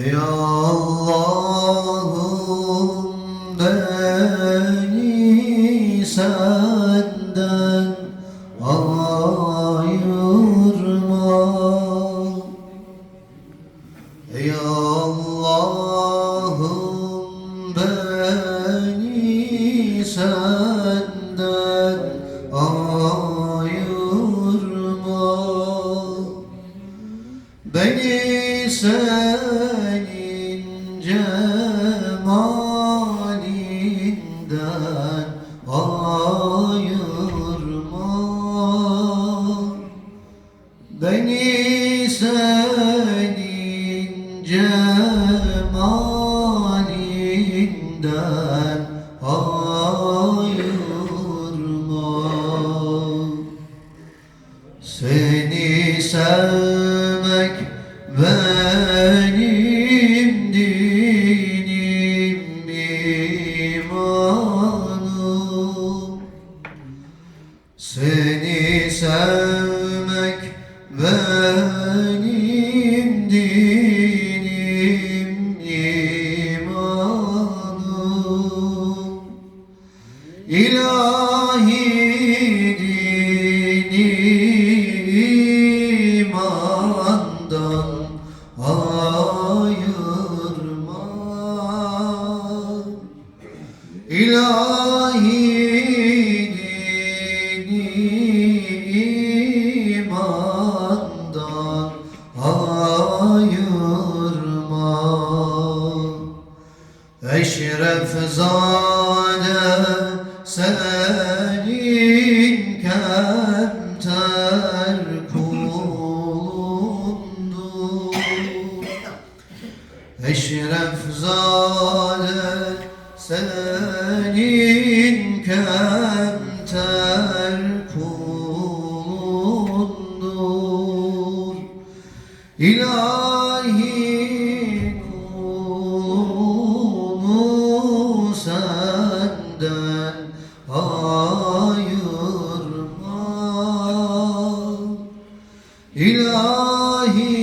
Ey Allah'ım beni senden ayırma. Ey Allah'ım beni senden ayırma. Beni senin cemalinden ayırma. Beni senin cemalinden ayırma. Seni sevmek benim Seni sevmek benim dinim imanım. İlahi dini imandan ayırma İlahi Eşref zade senin kemter kulundur Eşref zade senin kemter kulundur İlahi benden ayırma. İlahi